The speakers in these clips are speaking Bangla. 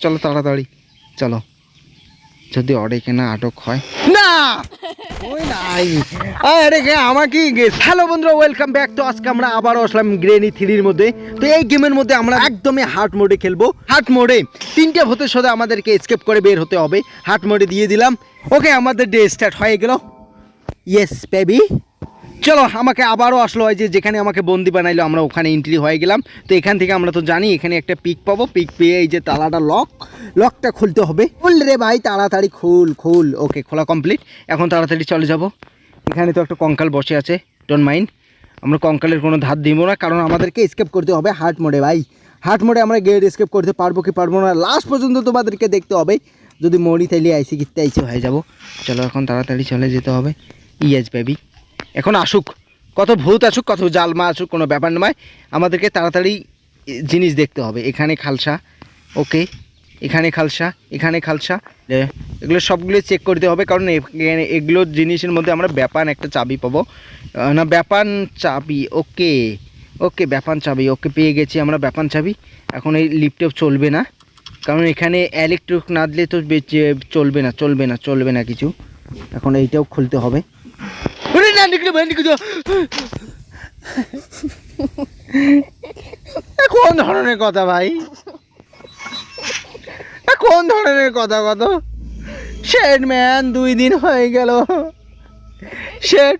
চলো তাড়াতাড়ি, চলো। যদি অডেকে না আটক হয়। না! ওই নাই। আরে কে আমাকে হ্যালো বন্ধুরা ওয়েলকাম ব্যাক তো আজকে আমরা আবারও আসলাম গ্রেনি থ্রির মধ্যে। তো এই গেমের মধ্যে আমরা একদমই হার্ট মোডে খেলব। হার্ট মোডে তিনটে ভূতের সাথে আমাদেরকে স্কেপ করে বের হতে হবে। হার্ট মোডে দিয়ে দিলাম। ওকে আমাদের ডে স্টার্ট হয়ে গেল। ইয়েস বেবি চলো, আমাকে আবারও আসলো হয় যে যেখানে আমাকে বন্দি বানাইলো, আমরা ওখানে এন্ট্রি হয়ে গেলাম। তো এখান থেকে আমরা তো জানি, এখানে একটা পিক পাবো। পিক পেয়ে এই যে তালাটা লক লকটা খুলতে হবে। খুল রে ভাই, তাড়াতাড়ি খুল খুল। ওকে খোলা কমপ্লিট এখন তাড়াতাড়ি চলে যাব। এখানে তো একটা কঙ্কাল বসে আছে ডোন্ট মাইন্ড আমরা কঙ্কালের কোনো ধার দিব না, কারণ আমাদেরকে স্কেপ করতে হবে হার্ট মোডে ভাই। হার্ট মোডে আমরা গেট স্কেপ করতে পারব কি পারব না লাস্ট পর্যন্ত তোমাদেরকে দেখতে হবে। যদি মরি তাইলে আইসি কিনতে আইসি হয়ে যাব। চলো, এখন তাড়াতাড়ি চলে যেতে হবে। ইয়েস বেবি এখন আসুক, কত ভূত আসুক, কত জালমা আসুক, কোনো ব্যাপার নয়। আমাদেরকে তাড়াতাড়ি জিনিস দেখতে হবে। এখানে খালসা ওকে এখানে খালসা এখানে খালসা। এগুলো সবগুলো চেক করতে হবে, কারণ এগুলো জিনিসের মধ্যে আমরা ব্যাপান একটা চাবি পাবো। না, ব্যাপান চাবি ওকে ওকে ব্যাপান চাবি ওকে পেয়ে গেছি আমরা ব্যাপান চাবি। এখন এই লিফটেও চলবে না, কারণ এখানে ইলেকট্রিক না দিলে তো চলবে না চলবে না চলবে না কিছু। এখন এইটাও খুলতে হবে। ভাই এ কোন ধরনের কথা ভাই? এ কোন ধরনের কথা কত? শেড ম্যান দুই দিন হয়ে গেল। শেড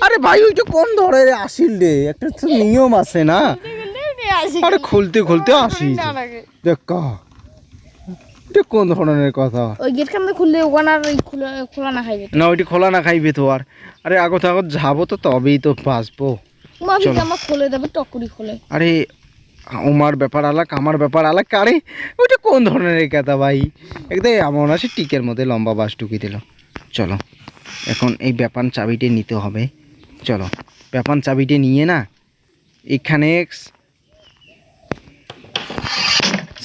আরে ভাই ওই তো কোন ধরনের আসিল রে? একটা তো নিয়ম আছে না? আরে খুলতে খুলতে আসি। দেখ। এটা কোন ধরনের কথা? ওই গেট খান খুললে ওখানে আর খোলা না খাইবে? না ওইটি খোলা না খাইবে তো আর। আরে আগত আগত যাব তো তবেই তো বাঁচবো। আমার খুলে দেবে টকুরি খুলে। আরে ওমার ব্যাপার আলাক আমার ব্যাপার আলাক আরে ওইটা কোন ধরনের কথা ভাই? একদম এমন আছে টিকের মধ্যে লম্বা বাস ঢুকিয়ে দিল। চলো এখন এই ব্যাপান চাবিটি নিতে হবে। চলো ব্যাপান চাবিটি নিয়ে না এখানে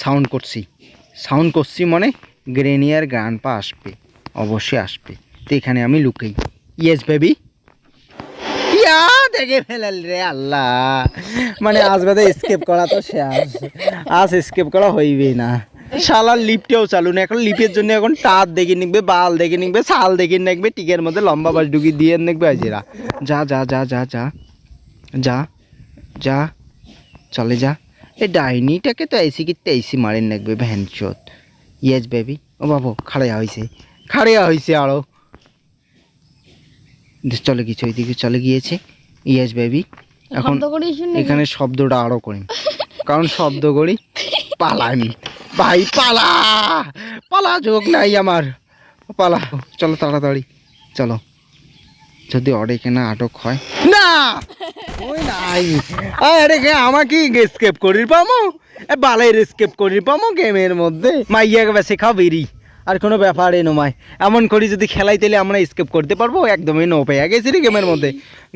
সাউন্ড করছি। সাউন্ড করছি মানে গ্রেনিয়ার গান পা আসবে, অবশ্যই আসবে। তো এখানে আমি লুকাই। ইয়েস বেবি ইয়া, দেখে ফেলাল রে আল্লাহ। মানে আজ বাদে স্কেপ করা তো শেষ। আজ স্কেপ করা হইবে না। শালার লিফটেও চালু না এখন লিফের জন্য এখন টাত দেখে নিকবে বাল দেখে নিকবে শাল দেখে নিকবে টিকের মধ্যে লম্বা বাস ঢুকি দিয়ে নিকবে আজিরা যা যা যা যা যা যা যা, চলে যা। এই ডাইনিটাকে তো এসি কিতে এসি মারেন লাগবে ভ্যানচোত ইয়েস বেবি ও বাবু খাড়িয়া হয়েছে খাড়িয়া হয়েছে আরও চলে গিয়েছে ওইদিকে চলে গিয়েছে। ইয়েস বেবি এখন এখানে শব্দটা আরও করি। কারণ শব্দ করি পালামি ভাই পালা! পালা যোগ নাই আমার। পালা চলো তাড়াতাড়ি চলো। যদি অডেকে না আটক হয়। না! ওই নাই। আরে কে আমাকে স্কেপ করির পামো? এ বালের স্কেপ করির পামো গেমের মধ্যে? মাইয়াকে বেশি খাও বেরি আর কোনো ব্যাপারে নয় এমন করি যদি খেলাই তাহলে আমরা স্কেপ করতে পারব, একদমই নো পেয়ে গেছি রে গেমের মধ্যে।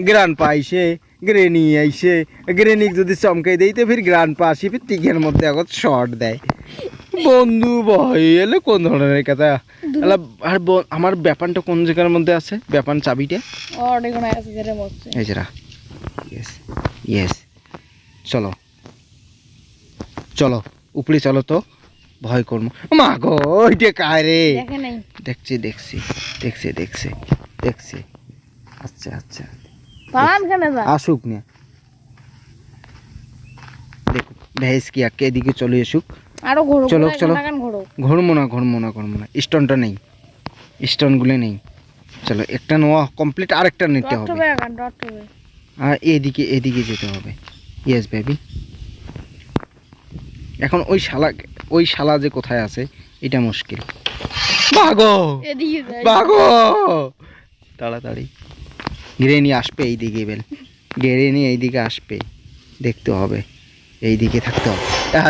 গ্রান পাইছে গ্রেনি আইসে। গ্রেনিক যদি চমকে দেই তো ফির গ্রান পা আসি ফির টিকের মধ্যে এখন শর্ট দেয়। বন্ধু ভাই এলে কোন ধরনের কথা? এলা আর আমার ব্যাপানটা কোন জায়গার মধ্যে আছে? ব্যাপান চাবিটা? এই ইয়েস ইয়েস চলো। চলো উপরে চলো তো। ভয় করব মা গো ওইটা কায় রে? দেখছি দেখছি দেখছি দেখছি দেখছি। আচ্ছা আচ্ছা। আসুক না। দেখো ভেস কি আকে এদিকে চলে আসুক আরও চলো, চলো। ঘোরো ঘুরবো না ঘুরবো না ঘুরবো না স্টোনটা নেই। স্টোনগুলো নেই। চলো একটা নেওয়া কমপ্লিট আরেকটা নিতে হবে। আর এদিকে এদিকে যেতে হবে। ইয়েস বেবি এখন ওই শালা ওই শালা যে কোথায় আছে এটা মুশকিল। ভাগো ভাগো তাড়াতাড়ি। গ্রেনি আসবে এইদিকে বেল গ্রেনি এইদিকে আসবে। দেখতে হবে। এইদিকে থাকতে হবে।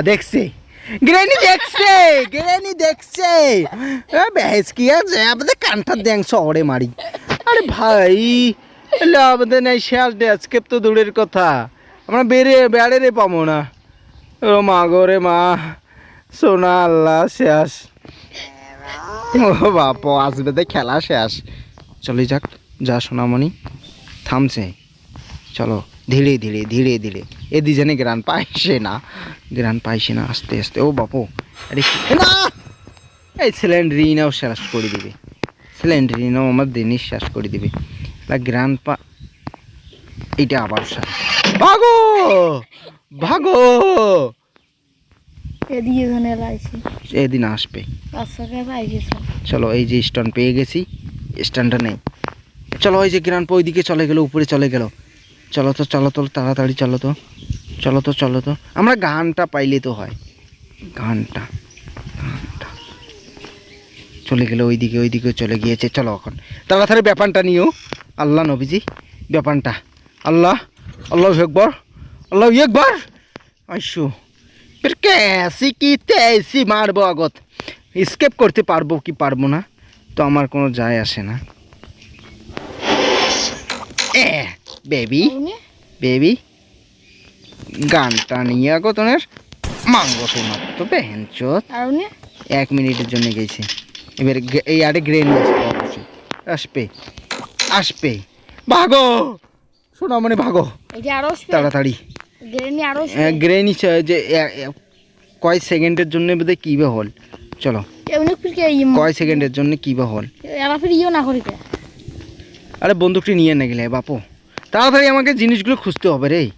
দেখছে। গ্রেনি দেখছে গ্রেনি দেখছে। বেহেস কি আছে আমাদের কানটার দেং শহরে মারি। আরে ভাই এলে আমাদের নাই, শেষ ডেস্কেপ তো দূরের কথা। আমরা বেড়ে বেড়ে রে পাবো না। ও মা গো রে মা, সোনা আল্লাহ, শেষ। ও বাপ, আসবে তো খেলা শেষ। চলে যাক, যা সোনামণি, থামছে। চলো, ধীরে ধীরে ধীরে ধীরে। এ দুজনে গ্রান পাইছে না গ্রান পাইছে না আস্তে আস্তে। ও বাপু আরে না! এই সিলিন্ডারিনাও শেষ করে দিবে। সিলিন্ডারিনাও আমার জিনিস শেষ করে দিবে। গ্রান্ড পা এইটা আবার শেষ। ভাগো! ভাগো! এদিন আসবে। চলো এই যে স্ট্যান্ড পেয়ে গেছি স্ট্যান্ডটা নেই। চলো ওই যে গ্রান্ড ওইদিকে চলে গেল উপরে চলে গেল। চলো তো চলো তো, তাড়াতাড়ি চলো তো চলো তো চলো তো। আমরা গানটা পাইলে তো হয়। গানটা গানটা। চলে গেল ওইদিকে ওইদিকে চলে গিয়েছে। চলো এখন। তাড়াতাড়ি ব্যাপারটা নিও। আল্লাহ নবীজি, ব্যাপারটা। আল্লাহ আল্লাহ একবার আল্লাহ একবার। আইসু। ফির কেসি কি তেসি মারবো আগত। স্কেপ করতে পারব কি পারব না, তো আমার কোনো যায় আসে না। এ বেবি বেবি গানটা নিয়ে আগো তোনের মাঙ্গো তোমার তো বেহেন চোত এক মিনিটের জন্য গেছে। এবার এই আরে গ্রেন আসবে আসবে। আসবে। ভাগো! শোনো মানে ভাগো। আরও তাড়াতাড়ি। গ্রেনি গ্রেনি যে কয় সেকেন্ডের জন্য বোধহয় কী বা হল? চলো। কয় সেকেন্ডের জন্য কী বা হল? এরা না করি আরে বন্দুকটি নিয়ে না গেলে বাপু। তাড়াতাড়ি আমাকে জিনিসগুলো খুঁজতে হবে রে।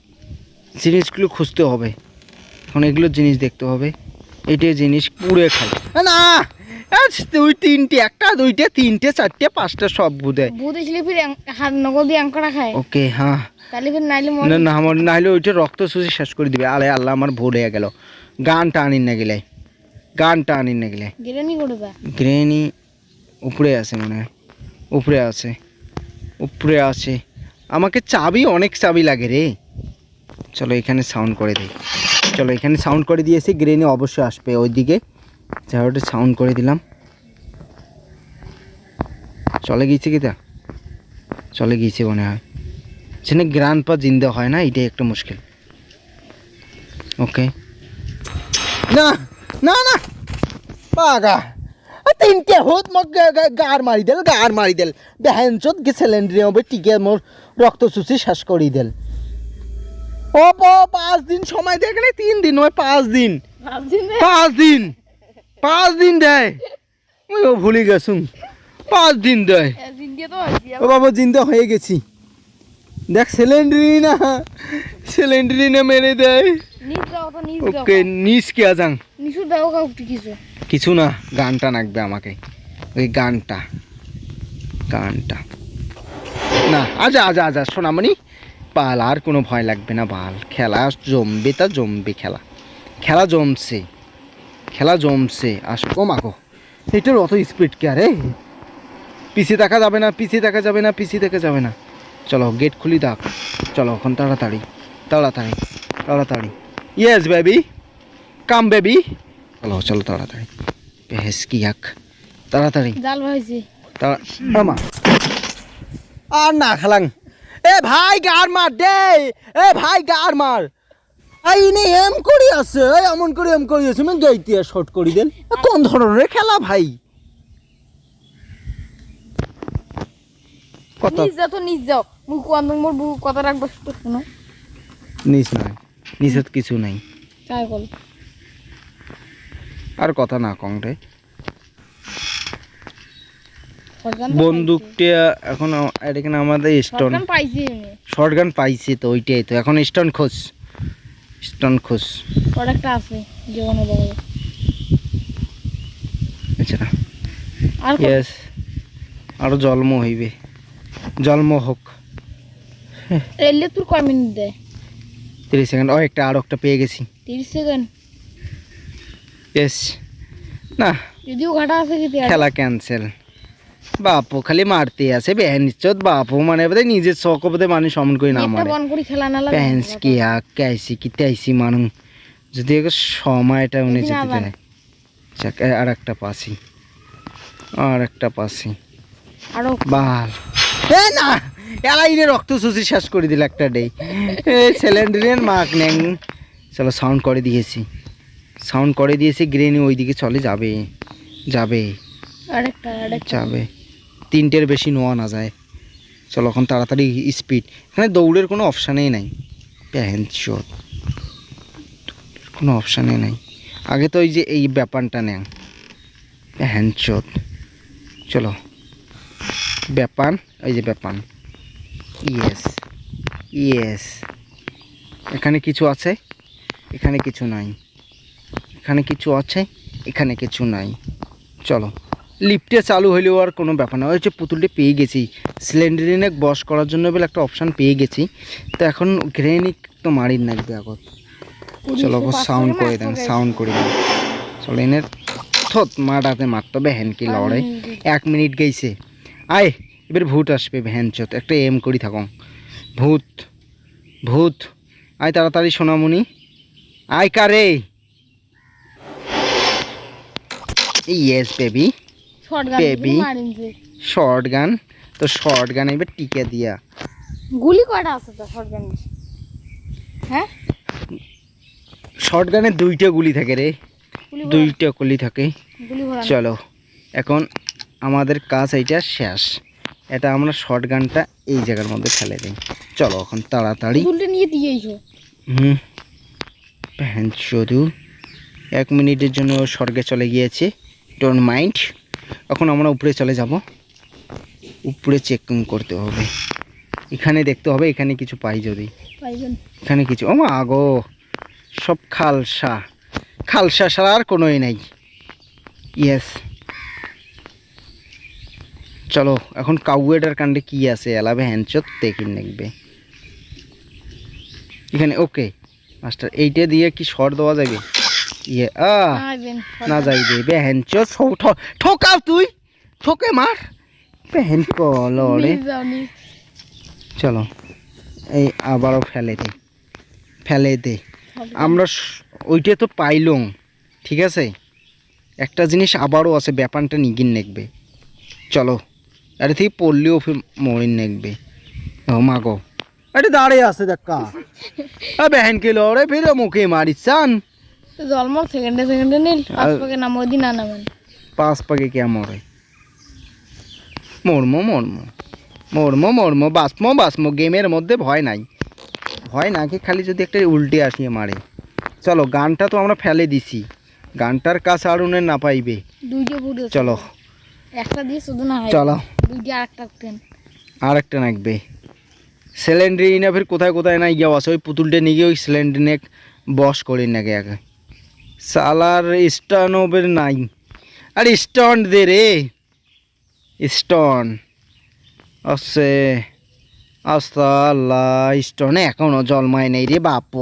জিনিসগুলো খুঁজতে হবে। এখন এগুলো জিনিস দেখতে হবে। এইটা জিনিস পুড়ে খাই না দুই তিনটে একটা দুইটে তিনটে চারটে পাঁচটা সব বুধে ওকে হ্যাঁ। না না আমার নাহলে ওইটা রক্ত শুষে শেষ করে দিবে। আলে আল্লাহ আমার ভোর হয়ে গেল। গানটা আনিন না গেলে। গানটা আনিন না গেলে। গ্রেনি উপরে আছে মনে হয়। উপরে আছে। উপরে আছে। আমাকে চাবি, অনেক চাবি লাগে রে। চলো এখানে সাউন্ড করে দিই। চলো এখানে সাউন্ড করে দিয়েছি গ্রেনে অবশ্যই আসবে ওইদিকে। ঝাড়টা সাউন্ড করে দিলাম। চলে গিয়েছে কি তা? চলে গিয়েছে মনে হয়। সেখানে গ্রান পা জিন্দা হয় না, এটাই একটা মুশকিল। ওকে না না না! পাগা! তিনটে হোত মোক গার মারি দেল গার মারি দেল। বেহেন চোদ গে সিলিন্ডারে হবে টিকে মোর রক্ত চুষি শেষ করি দেল। ও পাঁচ দিন সময় দেয় এখানে তিন দিন নয় পাঁচ দিন। রে পাঁচ দিন পাঁচ দিন দেয়। ওই ও ভুলে গেছুন পাঁচ দিন দেয়। ও বাবা জিন্দা হয়ে গেছি। দেখ সিলিন্ডারি না সিলিন্ডারি না মেরে দেয়। ওকে নিস কে আজাং। নিচু দাও কাউকে কিছু। কিছু না, গানটা নাকবে আমাকে। ওই গানটা গানটা। না, আজা আজা আজা, সোনামণি, পাল, আর কোনো ভয় লাগবে না বাল। খেলা জমবে তা জমবে খেলা। খেলা জমছে খেলা জমছে, আস ও মাগো এটার অত স্পিড কে আরে? পিছিয়ে দেখা যাবে না পিছিয়ে দেখা যাবে না পিছিয়ে দেখা যাবে না। চলো গেট খুলি দাক চলো, এখন তাড়াতাড়ি তাড়াতাড়ি তাড়াতাড়ি। ইয়েস বেবি কাম বেবি চলো চলো তাড়াতাড়ি। কি এক? তাড়াতাড়ি। জাল ভাইছি আমা। আর না খালাং। এ ভাই গার মার দে। এ ভাই গার মার। আই নে এম করি আছে এই এমন করে এম করি আছে। মানে গাইতে শর্ট করি দেন। কোন ধরনের খেলা ভাই? কত? নিজ যাও তো নিজ যাও। মুখ কোয়ান মোর বউ কথা রাখব শুনো। নিস না নিচে তো কিছু নাই। চাই কল আর কথা না কং রে। বন্দুকটা এখন এখানে আমাদের স্টোন শর্ট গান পাইছি তো ওইটাই তো। এখন স্টোন খোঁজ। স্টোন খোঁজ। প্রোডাক্টটা আছে জীবনে বড়। আচ্ছা। আর? ইয়েস জন্ম হইবে। জন্ম হোক। রেলে তোর কয় মিনিট দেয় তিরিশ সেকেন্ড। ও একটা আর একটা পেয়ে গেছি। তিরিশ সেকেন্ড? না আছে কি খেলা ক্যান্সেল বাপু খালি মারতে আছে বেহেনিচ্ছত বাপু মানে বোধহয় নিজের শখ বোধহয় মানুষ সমান করে না নেটটা মারে। বন্ধ করে খেলা না লাগে প্যান্স কি কাইছি কি তাইছি মানুষ যদি সময়টা উনি যেতে। দেয় যাক, আর একটা পাসি। আর একটা পাসি। আরও বাল। এ না এলাইনে রক্ত শুষি শেষ করে দিল একটা ডে এ সিলিন্ডারের মাক নেন চলো সাউন্ড করে দিয়েছি। সাউন্ড করে দিয়েছি গ্রেনি ওইদিকে চলে যাবে যাবে যাবে। তিনটের বেশি নোয়া না যায়। চলো এখন তাড়াতাড়ি স্পিড এখানে দৌড়ের কোনো অপশানেই নাই। প্যান শট কোনো অপশানে নাই। আগে তো ওই যে এই ব্যাপারটা নেন হ্যান্ডচোত চলো। ব্যাপান এই যে ব্যাপান ইয়েস ইয়েস এখানে কিছু আছে? এখানে কিছু নাই। এখানে কিছু আছে এখানে কিছু নাই। চলো লিফটে চালু হইলেও আর কোনো ব্যাপার না। ওই হচ্ছে পুতুলটি পেয়ে গেছি। সিলিন্ডারিনে বস করার জন্য বলে একটা অপশান পেয়ে গেছি। তো এখন গ্রেনিক তো মারির নাকবে আগত। চলো সাউন্ড করে দেন সাউন্ড করে দেন। চলো এনে থত মারাতে মারতে হবে হ্যান কি লড়ে। এক মিনিট গেছে। আয় এবার ভূত আসবে ভ্যান চোত। একটা এম করি থাকো। ভূত ভূত। আয় তাড়াতাড়ি সোনামণি আয় কারে? ইয়েস বেবি গান শর্ট গান তো শর্ট গান এবার টিকে দিয়া। গুলি কয়টা আছে তো শর্ট গান হ্যাঁ? শর্ট গানে দুইটা গুলি থাকে রে। দুইটা গুলি থাকে। চলো এখন আমাদের কাজ এইটা শেষ। এটা আমরা শর্ট গানটা এই জায়গার মধ্যে ফেলে দিই। চলো এখন তাড়াতাড়ি। নিয়ে দিয়েছ হুম। ভ্যান শুধু এক মিনিটের জন্য স্বর্গে চলে গিয়েছে। ডোন্ট মাইন্ড এখন আমরা উপরে চলে যাব। উপরে চেকিং করতে হবে। এখানে দেখতে হবে এখানে কিছু পাই যদি। এখানে কিছু ও মা গো সব খালসা। খালসা ছাড়া আর কোনোই নাই। ইয়েস চলো এখন কাউয়েডার কাণ্ডে কি আছে? এলাবে হ্যান্ডচত তেকিন দেখবে এখানে ওকে মাস্টার এইটা দিয়ে কি শর্ট দেওয়া যাবে? ইয়ে আ পাইবেন না। যাইবে বে হ্যান্ডচত ঠোকাও তুই ঠোকে মার। বেহেন কলরে চলো এই আবারও ফেলে দে ফেলে দে। আমরা ওইটা তো পাইলং ঠিক আছে? একটা জিনিস আবারও আছে ব্যাপারটা নিগিন নেকবে। চলো আরে থেকে পড়লেও মরিন নেকবে। ও মাগো আরে দাঁড়িয়ে আছে দেখা বেহেন কে লড়ে ফির মুখে মারি চান। জন্ম সেকেন্ডে সেকেন্ডে নীল পাঁচ পাকে নাম ওই দিন না। পাঁচ পাকে কে মরে? মর্ম মর্ম। মর্ম মর্ম বাষ্ম বাষ্ম গেমের মধ্যে ভয় নাই। ভয় নাকি খালি যদি একটা উল্টে আসিয়ে মারে। চলো গানটা তো আমরা ফেলে দিছি। গানটার কাছে আর উনি না পাইবে। চলো। একটা দিয়ে শুধু না চলো। আর একটা নাকবে। সিলিন্ডারি না ফির কোথায় কোথায় না গিয়ে আছে ওই পুতুলটা নিয়ে গিয়ে ওই সিলিন্ডারি বস করে নাকি আগে। সালার স্টানোবের নাই। আর স্টন দে রে। স্টন। আছে আস্তা আল্লাহ স্টনে এখনও জন্মায় নেই রে বাপ।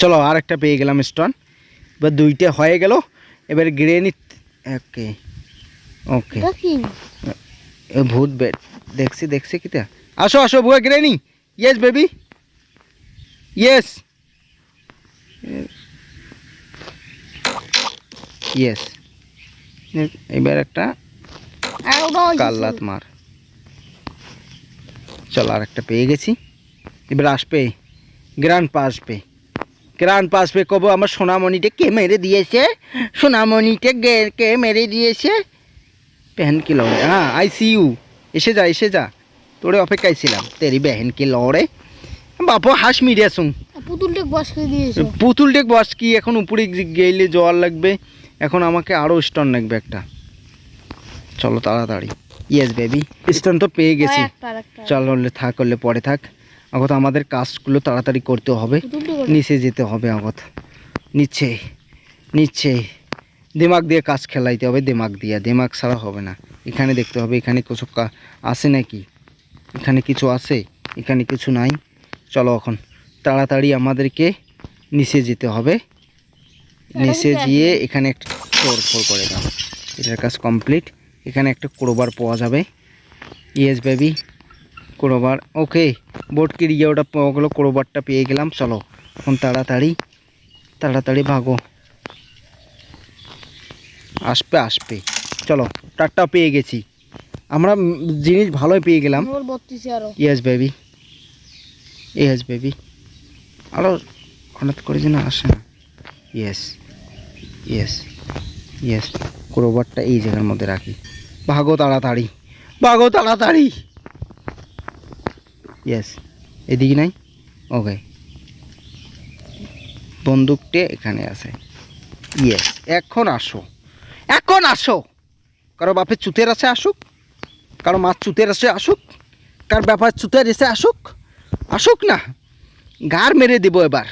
চলো আর একটা পেয়ে গেলাম স্টোন। এবার দুইটা হয়ে গেল। এবার গ্রেনিট ওকে ওকে। এটা কি এ ভূত বেড দেখছি দেখছি কিতা আসো আসো বুয়া granny yes baby yes yes এবার একটা কাল্লাত মার। চল আর একটা পেয়ে গেছি। এবার আসবে। গ্রান্ড পা। আসবে গ্রান্ড পা কব আমার সোনামণিটা কে মেরে দিয়েছে? সোনামণিটা গে- কে মেরে দিয়েছে? বেহেন কি লড়ে? হ্যাঁ আই সি ইউ এসে যা এসে যা। তোরে অপেক্ষায় ছিলাম। তেরি বেহেন কি লড়ে? বাপ হাঁস মিডিয়াছুং পুতুলটা বস করে দিয়েছ। বস কি এখন উপরে গেলে জল লাগবে। এখন আমাকে আরও স্টোন লাগবে একটা। চলো তাড়াতাড়ি। ইয়েস বেবি স্টোন তো পেয়ে গেছি। চল হলে থাক করলে পরে থাক। আগত আমাদের কাজগুলো তাড়াতাড়ি করতে হবে। নিচে যেতে হবে আগত। নিচে নিচে। দিমাগ দিয়ে কাজ খেলাইতে হবে দিমাগ দিয়ে। দিমাগ ছাড়া হবে না। এখানে দেখতে হবে এখানে কিছু আছে নাকি? এখানে কিছু আছে? এখানে কিছু নাই? চলো এখন তাড়াতাড়ি আমাদেরকে নিচে যেতে হবে। নিচে গিয়ে এখানে একটা ফোর করে দাও। এটার কাজ কমপ্লিট এখানে একটা ক্রোবার পাওয়া যাবে। ইয়েস বেবি ক্রোবার ওকে বোট কিরিয়ে ওটা পাওয়া গেলো ক্রোবারটা পেয়ে গেলাম। চলো এখন তাড়াতাড়ি তাড়াতাড়ি ভাগো। আসবে আসবে। চলো টাটটা পেয়ে গেছি। আমরা জিনিস ভালোই পেয়ে গেলাম। ইয়েস বেবি ইয়েস বেবি আরও হঠাৎ করে যেন আসে না। ইয়েস ইয়েস ইয়েস ক্রোবারটা এই জায়গার মধ্যে রাখি। ভাগো তাড়াতাড়ি। ভাগো তাড়াতাড়ি। ইয়েস এদিকে নাই? ওকে বন্দুকটে এখানে আছে। ইয়েস এখন আসো। এখন আসো। কারও বাপের চুতের আছে আসুক। কারও মাছ চুতের আছে আসুক। কার ব্যাপার চুতের এসে আসুক। আসুক না। গার মেরে দিব এবার।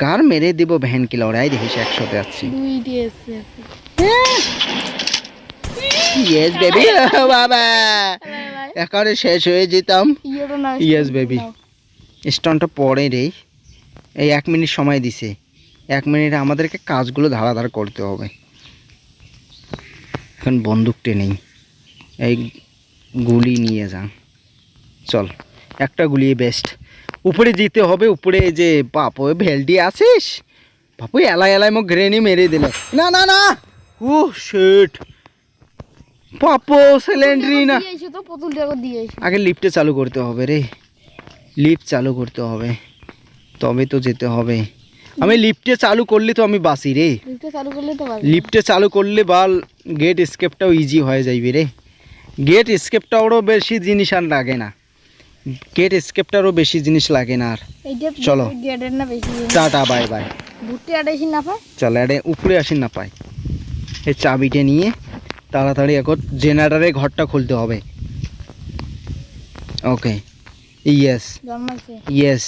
গার মেরে দিব ভ্যান কিলো ওরাই দেখিস একসাথে যাচ্ছি ইয়েস বেবি। বাবা। এখানে শেষ হয়ে যেতাম। না Yes, স্টোনটা পরে রে। এই এক মিনিট সময় দিছে। এক মিনিটে আমাদেরকে কাজগুলো ধারাধার করতে হবে। এখন বন্দুকটে নেই এই গুলি নিয়ে যান। চল। একটা গুলিয়ে বেস্ট উপরে যেতে হবে উপরে যে বাপু ভেলডি আসিস বাপু এলাই এলাই মোক গ্রেনি মেরে দিলে। না না না! ও শেট বাপু সিলিন্ডারি না। আগে লিফটে চালু করতে হবে রে। লিফট চালু করতে হবে। তবে তো যেতে হবে। আমি লিফটে চালু করলে তো আমি বাসি রে। লিফটে চালু করলে তো পারবে লিফটে চালু করলে বাল গেট স্কেপটাও ইজি হয়ে যাইবে রে। গেট স্কেপটারও বেশি জিনিস আর লাগে না। গেট স্কেপটারও বেশি জিনিস লাগে না আর। চলো। টাটা বাই বাই ভুট্টি আড়াইশি না পায়? চল উপরে আসি না পাই এই চাবিটা নিয়ে তাড়াতাড়ি এখন জেনারেটারে ঘরটা খুলতে হবে। ওকে ইয়েস ইয়েস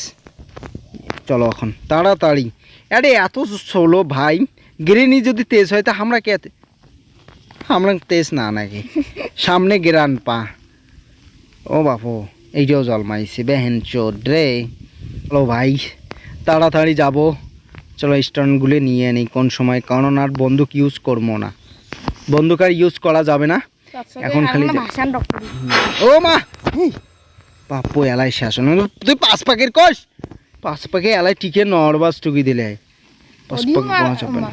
চলো এখন তাড়াতাড়ি। আরে এত ষোলো ভাই গ্রেনি যদি তেজ হয় তা আমরা কে আমরা তেজ না নাকি? সামনে গ্রান পা ও বাপু। এইটাও জলমাইছে বেহেন চোদ রে চলো ভাই তাড়াতাড়ি যাব। চলো স্ট্যান্ডগুলো নিয়ে নিই কোন সময়? কারণ আর বন্দুক ইউজ করব না। বন্দুক আর ইউজ করা যাবে না। এখন খালি ও মা! বাপু এলাই শাসন তুই পাঁচ পাকের কস? পাঁচ পাকে এলাই টিকে নরবাস টুকি দিলে। পাঁচ পাক না।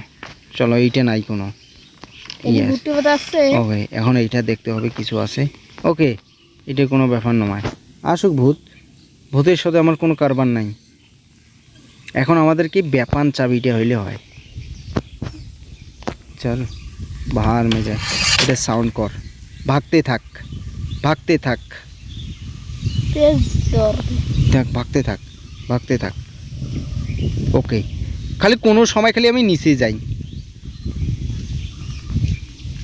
চলো এইটা নাই কোনো। ওকে এখন এইটা দেখতে হবে কিছু আছে। ওকে এটা কোনো ব্যাপার নয়। আসুক ভূত ভূতের সাথে আমার কোনো কারবার নাই। এখন আমাদের কি ব্যাপান চাবিটা হইলে হয়? চল বাহার মে যায় এটা সাউন্ড কর। ভাগতে থাক ভাগতে থাক। থাক ভাগতে থাক ভাগতে থাক। ওকে খালি কোনো সময় খালি আমি নিচে যাই।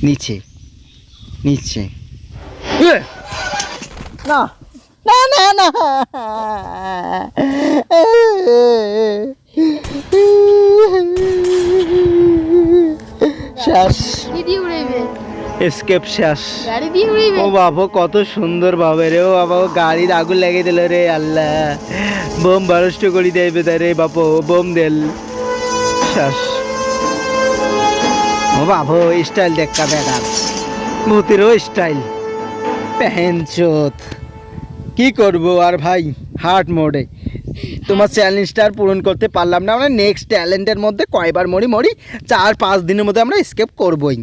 নিচে নিচে! না। না না না। শেষ। এসকেপ শেষ। ও বাবা কত সুন্দর ভাবে রে ও বাবা গাড়ির আগুন লেগে দিল রে আল্লাহ। বোম বারষ্ট করে দেবে রে বাপু বোম দেল। শেষ। ও বাবু স্টাইল দেখা বেকার ভূতেরও স্টাইল চোত। কি করব আর ভাই হার্ট মোডে তোমার চ্যালেঞ্জটা আর পূরণ করতে পারলাম না। আমরা নেক্সট ট্যালেন্টের মধ্যে কয়বার মরি মরি, চার, পাঁচ দিনের মধ্যে আমরা স্কেপ করবই।